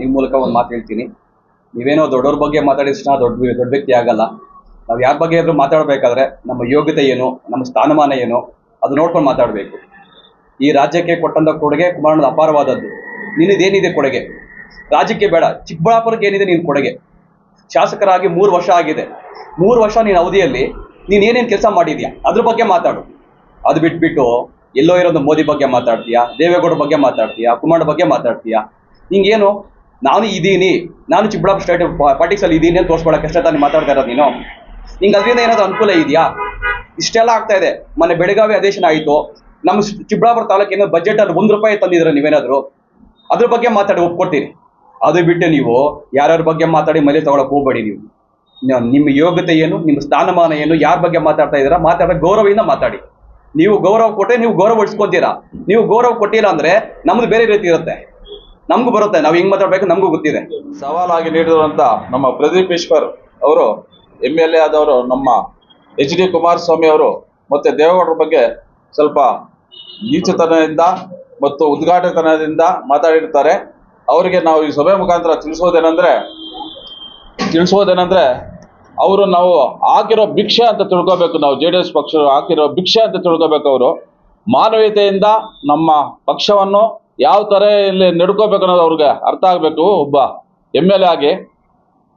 ನಿಮ್ಮ ಮೂಲಕ ಒಂದು ಮಾತು ಹೇಳ್ತೀನಿ. ನೀವೇನೋ ದೊಡ್ಡವ್ರ ಬಗ್ಗೆ ಮಾತಾಡಿದ ದೊಡ್ಡ ದೊಡ್ಡ ವ್ಯಕ್ತಿ ಆಗಲ್ಲ. ನಾವು ಯಾರ ಬಗ್ಗೆ ಆದರೂ ಮಾತಾಡಬೇಕಾದ್ರೆ ನಮ್ಮ ಯೋಗ್ಯತೆ ಏನು, ನಮ್ಮ ಸ್ಥಾನಮಾನ ಏನು, ಅದು ನೋಡ್ಕೊಂಡು ಮಾತಾಡಬೇಕು. ಈ ರಾಜ್ಯಕ್ಕೆ ಕೊಟ್ಟಂತ ಕೊಡುಗೆ ಕುಮಾರಣ್ಣದ ಅಪಾರವಾದದ್ದು. ನಿನ್ನದೇನಿದೆ ಕೊಡುಗೆ? ರಾಜ್ಯಕ್ಕೆ ಬೇಡ, ಚಿಕ್ಕಬಳ್ಳಾಪುರಕ್ಕೆ ಏನಿದೆ ನೀನು ಕೊಡುಗೆ? ಶಾಸಕರಾಗಿ ಮೂರು ವರ್ಷ ಆಗಿದೆ. ಮೂರು ವರ್ಷ ನೀನು ಅವಧಿಯಲ್ಲಿ ನೀನು ಏನೇನು ಕೆಲಸ ಮಾಡಿದ್ಯಾ? ಅದ್ರ ಬಗ್ಗೆ ಮಾತಾಡು. ಅದು ಬಿಟ್ಬಿಟ್ಟು ಎಲ್ಲೋ ಇರೋದು ಮೋದಿ ಬಗ್ಗೆ ಮಾತಾಡ್ತೀಯಾ? ದೇವೇಗೌಡ ಬಗ್ಗೆ ಮಾತಾಡ್ತೀಯಾ? ಕುಮಾರ್ ಬಗ್ಗೆ ಮಾತಾಡ್ತೀಯಾ? ಹಿಂಗೇನು ನಾನು ಇದ್ದೀನಿ ನಾನು ಚಿಕ್ಕಬಳ್ಳಾಪುರ ಸ್ಟೇಟ್ ಪಾಲಿಟಿಕ್ಸಲ್ಲಿ ಇದ್ದೀನಿ ಅಂತ ತೋರಿಸ್ಕೊಳಕ್ಕೆ ಅಷ್ಟೇ ತಾನೇ ಮಾತಾಡ್ತಾ ಇರೋದು ನೀನು. ನಿಂಗೆ ಅದರಿಂದ ಏನಾದರೂ ಅನುಕೂಲ ಇದೆಯಾ? ಇಷ್ಟೆಲ್ಲ ಆಗ್ತಾ ಇದೆ. ಮೊನ್ನೆ ಬೆಳಗಾವಿ ಅಧಿವೇಶನ ಆಯಿತು. ನಮ್ಮ ಚಿಕ್ಕಬಳ್ಳಾಪುರ ತಾಲೂಕಿನ ಬಜೆಟ್ ಅಲ್ಲಿ ಒಂದು ರೂಪಾಯಿ ತಂದಿದ್ರೆ ನೀವೇನಾದರೂ? ಅದ್ರ ಬಗ್ಗೆ ಮಾತಾಡಿ, ಒಪ್ಕೊಡ್ತೀನಿ. ಅದು ಬಿಟ್ಟು ನೀವು ಯಾರ್ಯಾರ ಬಗ್ಗೆ ಮಾತಾಡಿ ಮನೆ ತಗೊಳಕ್ ಹೋಗಬೇಡಿ ನೀವು. ನಿಮ್ಮ ಯೋಗ್ಯತೆ ಏನು, ನಿಮ್ಮ ಸ್ಥಾನಮಾನ ಏನು, ಯಾರ ಬಗ್ಗೆ ಮಾತಾಡ್ತಾ ಇದ್ದೀರಾ ಮಾತಾಡ ಗೌರವದಿಂದ ಮಾತಾಡಿ. ನೀವು ಗೌರವ ಕೊಟ್ಟರೆ ನೀವು ಗೌರವ ಉಳಿಸ್ಕೊತೀರಾ? ನೀವು ಗೌರವ ಕೊಟ್ಟಿಲ್ಲ ಅಂದ್ರೆ ನಮ್ಮದು ಬೇರೆ ರೀತಿ ಇರುತ್ತೆ. ನಮಗೂ ಬರುತ್ತೆ, ನಾವು ಹಿಂಗ್ ಮಾತಾಡ್ಬೇಕು ನಮಗೂ ಗೊತ್ತಿದೆ. ಸವಾಲಾಗಿ ನೀಡಿರುವಂತ ನಮ್ಮ ಪ್ರದೀಪ್ ಈಶ್ವರ್ ಅವರು ಎಂ ಎಲ್ ಎ ಆದವರು ನಮ್ಮ ಎಚ್ ಡಿ ಕುಮಾರಸ್ವಾಮಿ ಅವರು, ಮತ್ತೆ ದೇವೇಗೌಡರ ಬಗ್ಗೆ ಸ್ವಲ್ಪ ನೀಚತನದಿಂದ ಮತ್ತು ಉದ್ಘಾಟತನದಿಂದ ಮಾತಾಡಿರ್ತಾರೆ. ಅವರಿಗೆ ನಾವು ಈ ಸಭೆ ಮುಖಾಂತರ ತಿಳಿಸೋದೇನೆಂದ್ರೆ ತಿಳಿಸೋದೇನೆಂದ್ರೆ, ಅವರು ನಾವು ಹಾಕಿರೋ ಭಿಕ್ಷೆ ಅಂತ ತಿಳ್ಕೋಬೇಕು ನಾವು, ಜೆ ಡಿ ಎಸ್ ಪಕ್ಷ ಹಾಕಿರೋ ಭಿಕ್ಷೆ ಅಂತ ತಿಳ್ಕೋಬೇಕು ಅವರು. ಮಾನವೀಯತೆಯಿಂದ ನಮ್ಮ ಪಕ್ಷವನ್ನು ಯಾವ ತರ ಇಲ್ಲಿ ನಡ್ಕೋಬೇಕು ಅನ್ನೋದು ಅವ್ರಿಗೆ ಅರ್ಥ ಆಗಬೇಕು ಒಬ್ಬ ಎಂ ಎಲ್ ಎ ಆಗಿ.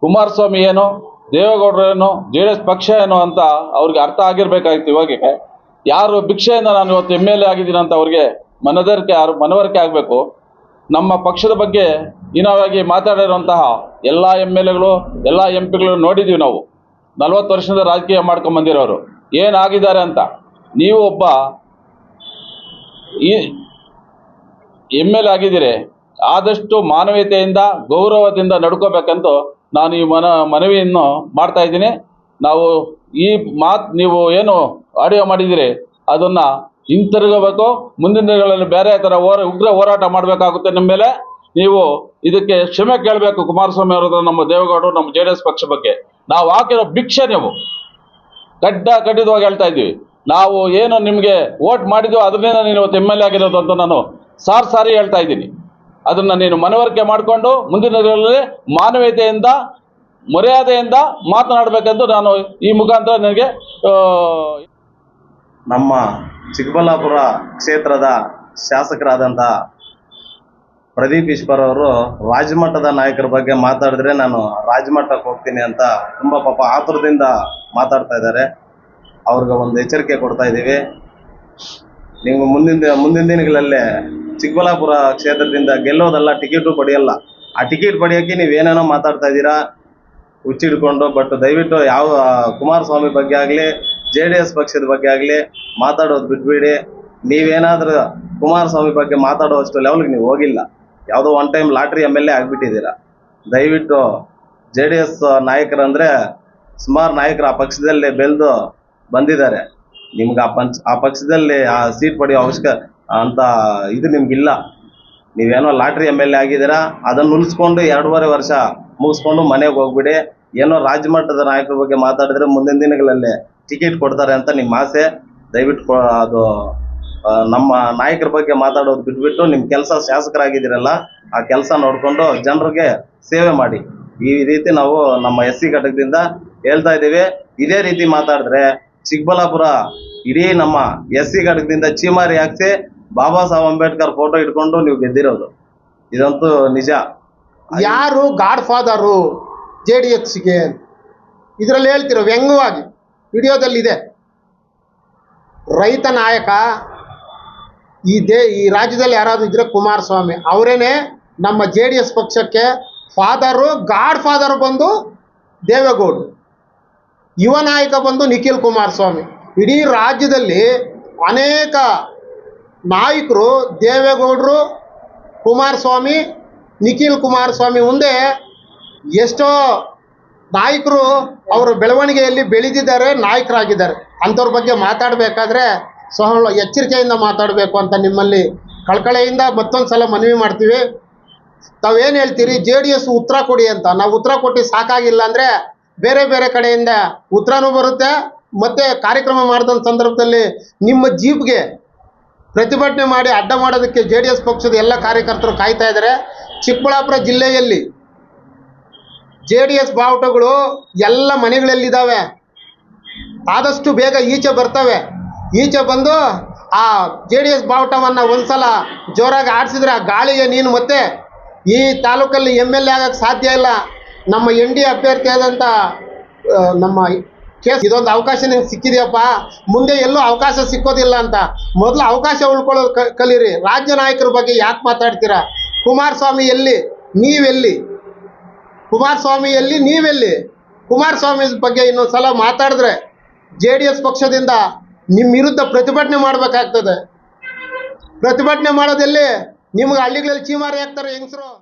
ಕುಮಾರಸ್ವಾಮಿ ಏನು, ದೇವೇಗೌಡರು ಏನು, ಜೆ ಡಿ ಎಸ್ ಪಕ್ಷ ಏನು ಅಂತ ಅವ್ರಿಗೆ ಅರ್ಥ ಆಗಿರ್ಬೇಕಾಗಿತ್ತು ಇವಾಗ. ಯಾರು ಭಿಕ್ಷೆಯಿಂದ ನಾನು ಇವತ್ತು ಎಂ ಎಲ್ ಎ ಆಗಿದ್ದೀನಿ ಅಂತ ಅವ್ರಿಗೆ ಮನದರಿಕೆ ಮನವರಿಕೆ ಆಗಬೇಕು. ನಮ್ಮ ಪಕ್ಷದ ಬಗ್ಗೆ ಹೀನವಾಗಿ ಮಾತಾಡಿರುವಂತಹ ಎಲ್ಲ ಎಂ ಎಲ್ ಎಗಳು, ಎಲ್ಲ ಎಂ ಪಿಗಳು ನೋಡಿದ್ದೀವಿ ನಾವು. ನಲ್ವತ್ತು ವರ್ಷದ ರಾಜಕೀಯ ಮಾಡ್ಕೊಂಡ್ ಬಂದಿರೋರು. ಏನಾಗಿದ್ದಾರೆ ಅಂತ? ನೀವು ಒಬ್ಬ ಈ ಎಂ ಎಲ್ ಆಗಿದ್ದೀರಿ. ಆದಷ್ಟು ಮಾನವೀಯತೆಯಿಂದ, ಗೌರವದಿಂದ ನಡ್ಕೋಬೇಕಂತ ನಾನು ಈ ಮನ, ಮನವಿಯನ್ನು ಮಾಡ್ತಾ ಇದ್ದೀನಿ. ನಾವು ಈ ಮಾತು, ನೀವು ಏನು ಆಡಿಯೋ ಮಾಡಿದ್ದೀರಿ, ಅದನ್ನು ಹಿಂತಿರುಗಬೇಕು. ಮುಂದಿನ ದಿನಗಳಲ್ಲಿ ಬೇರೆ ಥರ ಹೋರ, ಉಗ್ರ ಹೋರಾಟ ಮಾಡಬೇಕಾಗುತ್ತೆ ನಿಮ್ಮ ಮೇಲೆ. ನೀವು ಇದಕ್ಕೆ ಕ್ಷಮೆ ಕೇಳಬೇಕು. ಕುಮಾರಸ್ವಾಮಿ ಅವರ ನಮ್ಮ ದೇವೇಗೌಡರು, ನಮ್ಮ ಜೆ ಡಿ ಪಕ್ಷ ಬಗ್ಗೆ. ನಾವು ಹಾಕಿರೋ ಭಿಕ್ಷೆ ನೀವು. ಕಡ್ಡ ಕಡ್ಡಿದವಾಗಿ ಹೇಳ್ತಾ ಇದ್ದೀವಿ. ನಾವು ಏನು ನಿಮಗೆ ವೋಟ್ ಮಾಡಿದ್ವೋ ಅದರಿಂದ ನೀನು ಇವತ್ತು ಎಂ ಎಲ್ ಎ ಆಗಿರೋದು ಅಂತ ನಾನು ಸಾರಿ ಸಾರಿ ಹೇಳ್ತಾ ಇದ್ದೀನಿ. ಅದನ್ನು ನೀನು ಮನವರಿಕೆ ಮಾಡಿಕೊಂಡು ಮುಂದಿನ ದಿನಗಳಲ್ಲಿ ಮಾನವೀಯತೆಯಿಂದ, ಮರ್ಯಾದೆಯಿಂದ ಮಾತನಾಡಬೇಕೆಂದು ನಾನು ಈ ಮುಖಾಂತರ ನನಗೆ ನಮ್ಮ ಚಿಕ್ಕಬಳ್ಳಾಪುರ ಕ್ಷೇತ್ರದ ಶಾಸಕರಾದಂಥ ಪ್ರದೀಪ್ ಈಶ್ವರ್ ಅವರು ರಾಜಮಟ್ಟದ ನಾಯಕರ ಬಗ್ಗೆ ಮಾತಾಡಿದ್ರೆ ನಾನು ರಾಜಮಟ್ಟಕ್ಕೆ ಹೋಗ್ತೀನಿ ಅಂತ ತುಂಬ ಪಾಪ ಆತುರದಿಂದ ಮಾತಾಡ್ತಾ ಇದ್ದಾರೆ. ಅವ್ರಿಗೆ ಒಂದು ಎಚ್ಚರಿಕೆ ಕೊಡ್ತಾ ಇದ್ದೀವಿ. ನೀವು ಮುಂದಿನ ಮುಂದಿನ ದಿನಗಳಲ್ಲಿ ಚಿಕ್ಕಬಳ್ಳಾಪುರ ಕ್ಷೇತ್ರದಿಂದ ಗೆಲ್ಲೋದಲ್ಲ, ಟಿಕೆಟು ಪಡೆಯಲ್ಲ. ಆ ಟಿಕೆಟ್ ಪಡೆಯೋಕ್ಕೆ ಏನೇನೋ ಮಾತಾಡ್ತಾ ಇದ್ದೀರಾ? ಹುಚ್ಚಿಡ್ಕೊಂಡು ಬಟ್ ದಯವಿಟ್ಟು ಯಾವ ಕುಮಾರಸ್ವಾಮಿ ಬಗ್ಗೆ ಆಗಲಿ, ಜೆ ಡಿ ಎಸ್ ಪಕ್ಷದ ಬಗ್ಗೆ ಆಗಲಿ, ಮಾತಾಡೋದು ಬಿಟ್ಬಿಡಿ. ನೀವೇನಾದ್ರೂ ಕುಮಾರಸ್ವಾಮಿ ಬಗ್ಗೆ ಮಾತಾಡೋಷ್ಟು ಲೆವೆಲ್ಗೆ ನೀವು ಹೋಗಿಲ್ಲ. ಯಾವುದೋ one time lottery M L A ಆಗಿಬಿಟ್ಟಿದ್ದೀರಾ. ದಯವಿಟ್ಟು ಜೆ ಡಿ ಎಸ್ ನಾಯಕರಂದರೆ ಸುಮಾರು ನಾಯಕರು ಆ ಪಕ್ಷದಲ್ಲಿ ಬೆಳೆದು ಬಂದಿದ್ದಾರೆ. ನಿಮ್ಗೆ ಆ ಪಂಚ್, ಆ ಪಕ್ಷದಲ್ಲಿ ಆ ಸೀಟ್ ಪಡೆಯೋ ಅವಶ್ಯಕ ಅಂತ ಇದು ನಿಮ್ಗಿಲ್ಲ. ನೀವೇನೋ ಲಾಟ್ರಿ ಎಂ ಎಲ್ ಎ ಆಗಿದ್ದೀರಾ, ಅದನ್ನು ಉಳಿಸ್ಕೊಂಡು ಎರಡೂವರೆ ವರ್ಷ ಮುಗಿಸ್ಕೊಂಡು ಮನೆಗೆ ಹೋಗ್ಬಿಡಿ. ಏನೋ ರಾಜ್ಯ ಮಟ್ಟದ ನಾಯಕರ ಬಗ್ಗೆ ಮಾತಾಡಿದ್ರೆ ಮುಂದಿನ ದಿನಗಳಲ್ಲಿ ಟಿಕೆಟ್ ಕೊಡ್ತಾರೆ ಅಂತ ನಿಮ್ಮ ಆಸೆ. ದಯವಿಟ್ಟು ಅದು ನಮ್ಮ ನಾಯಕರ ಬಗ್ಗೆ ಮಾತಾಡೋದು ಬಿಟ್ಬಿಟ್ಟು ನಿಮ್ಮ ಕೆಲಸ ಶಾಸಕರಾಗಿದ್ದೀರಲ್ಲ, ಆ ಕೆಲಸ ನೋಡಿಕೊಂಡು ಜನರಿಗೆ ಸೇವೆ ಮಾಡಿ. ಈ ರೀತಿ ನಾವು ನಮ್ಮ ಎಸ್ ಸಿ ಘಟಕದಿಂದ ಹೇಳ್ತಾ ಇದ್ದೀವಿ. ಇದೇ ರೀತಿ ಮಾತಾಡಿದ್ರೆ ಚಿಕ್ಕಬಳ್ಳಾಪುರ ಇಡೀ ನಮ್ಮ ಎಸ್ ಸಿ ಘಟಕದಿಂದ ಚೀಮಾರಿ ಹಾಕ್ಸಿ ಬಾಬಾ ಸಾಹೇಬ್ ಅಂಬೇಡ್ಕರ್ ಫೋಟೋ ಇಟ್ಕೊಂಡು ನೀವು ಗೆದ್ದಿರೋದು. ಇದಂತೂ ನಿಜ. ಯಾರು ಗಾಡ್ ಫಾದರು ಜೆ ಡಿ ಎಸ್ಗೆ ಇದರಲ್ಲಿ ಹೇಳ್ತಿರೋ ವ್ಯಂಗ್ಯವಾಗಿ, ವಿಡಿಯೋದಲ್ಲಿದೆ. ರೈತ ನಾಯಕ, ಈ ದೇ, ಈ ರಾಜ್ಯದಲ್ಲಿ ಯಾರಾದರೂ ಇದ್ರೆ ಕುಮಾರಸ್ವಾಮಿ. ಅವರೇನೆ ನಮ್ಮ ಜೆ ಡಿ ಎಸ್ ಪಕ್ಷಕ್ಕೆ ಫಾದರು ಗಾಡ್ ಫಾದರ್ ಬಂದು ದೇವೇಗೌಡರು ಯುವ ನಾಯಕ ಬಂದು ನಿಖಿಲ್ ಕುಮಾರಸ್ವಾಮಿ. ಇಡೀ ರಾಜ್ಯದಲ್ಲಿ ಅನೇಕ ನಾಯಕರು ದೇವೇಗೌಡರು, ಕುಮಾರಸ್ವಾಮಿ, ನಿಖಿಲ್ ಕುಮಾರಸ್ವಾಮಿ ಮುಂದೆ ಎಷ್ಟೋ ನಾಯಕರು ಅವರ ಬೆಳವಣಿಗೆಯಲ್ಲಿ ಬೆಳೆದಿದ್ದಾರೆ, ನಾಯಕರಾಗಿದ್ದಾರೆ. ಅಂಥವ್ರ ಬಗ್ಗೆ ಮಾತಾಡಬೇಕಾದ್ರೆ ಸಹ ಎಚ್ಚರಿಕೆಯಿಂದ ಮಾತಾಡಬೇಕು ಅಂತ ನಿಮ್ಮಲ್ಲಿ ಕಳಕಳೆಯಿಂದ ಮತ್ತೊಂದು ಸಲ ಮನವಿ ಮಾಡ್ತೀವಿ. ತಾವೇನು ಹೇಳ್ತೀರಿ, ಜೆ ಡಿ ಎಸ್ ಉತ್ತರ ಕೊಡಿ ಅಂತ. ನಾವು ಉತ್ತರ ಕೊಟ್ಟು ಸಾಕಾಗಿಲ್ಲ ಅಂದರೆ ಬೇರೆ ಬೇರೆ ಕಡೆಯಿಂದ ಉತ್ತರನೂ ಬರುತ್ತೆ. ಮತ್ತು ಕಾರ್ಯಕ್ರಮ ಮಾಡಿದಂಥ ಸಂದರ್ಭದಲ್ಲಿ ನಿಮ್ಮ ಜೀಪ್ಗೆ ಪ್ರತಿಭಟನೆ ಮಾಡಿ ಅಡ್ಡ ಮಾಡೋದಕ್ಕೆ ಜೆ ಡಿ ಎಸ್ ಪಕ್ಷದ ಎಲ್ಲ ಕಾರ್ಯಕರ್ತರು ಕಾಯ್ತಾ ಇದ್ದಾರೆ. ಚಿಕ್ಕಬಳ್ಳಾಪುರ ಜಿಲ್ಲೆಯಲ್ಲಿ ಜೆ ಡಿ ಎಸ್ ಬಾವುಟಗಳು ಎಲ್ಲ ಮನೆಗಳಲ್ಲಿದ್ದಾವೆ. ಆದಷ್ಟು ಬೇಗ ಈಚೆ ಬರ್ತವೆ. ಈಚೆ ಬಂದು ಆ ಜೆ ಡಿ ಎಸ್ ಬಾವುಟವನ್ನು ಒಂದ್ಸಲ ಜೋರಾಗಿ ಆಡಿಸಿದ್ರೆ ಆ ಗಾಳಿಗೆ ನೀನು ಮತ್ತೆ ಈ ತಾಲೂಕಲ್ಲಿ ಎಂ ಎಲ್ ಎ ಆಗೋಕ್ಕೆ ಸಾಧ್ಯ ಇಲ್ಲ. ನಮ್ಮ ಎನ್ ಡಿ ಅಭ್ಯರ್ಥಿ ಆದಂಥ ನಮ್ಮ ಕೇಸ್, ಇದೊಂದು ಅವಕಾಶ ನಿಮ್ಗೆ ಸಿಕ್ಕಿದೆಯಪ್ಪ. ಮುಂದೆ ಎಲ್ಲೂ ಅವಕಾಶ ಸಿಕ್ಕೋದಿಲ್ಲ ಅಂತ. ಮೊದಲು ಅವಕಾಶ ಉಳ್ಕೊಳ್ಳೋದು ಕಲೀರಿ. ರಾಜ್ಯ ನಾಯಕರ ಬಗ್ಗೆ ಯಾಕೆ ಮಾತಾಡ್ತೀರಾ? ಕುಮಾರಸ್ವಾಮಿ ಎಲ್ಲಿ? ನೀವೆಲ್ಲಿ? ಕುಮಾರಸ್ವಾಮಿ ಎಲ್ಲಿ? ನೀವೆಲ್ಲಿ? ಕುಮಾರಸ್ವಾಮಿ ಬಗ್ಗೆ ಇನ್ನೊಂದು ಸಲ ಮಾತಾಡಿದ್ರೆ ಜೆ ಡಿ ಎಸ್ ಪಕ್ಷದಿಂದ ನಿಮ್ಮ ವಿರುದ್ಧ ಪ್ರತಿಭಟನೆ ಮಾಡಬೇಕಾಗ್ತದೆ. ಪ್ರತಿಭಟನೆ ಮಾಡೋದೆಲ್ಲಿ? ನಿಮ್ಗೆ ಹಳ್ಳಿಗಳಲ್ಲಿ ಚೀಮಾರಿ ಹಾಕ್ತಾರೆ ಹೆಂಗಸರು.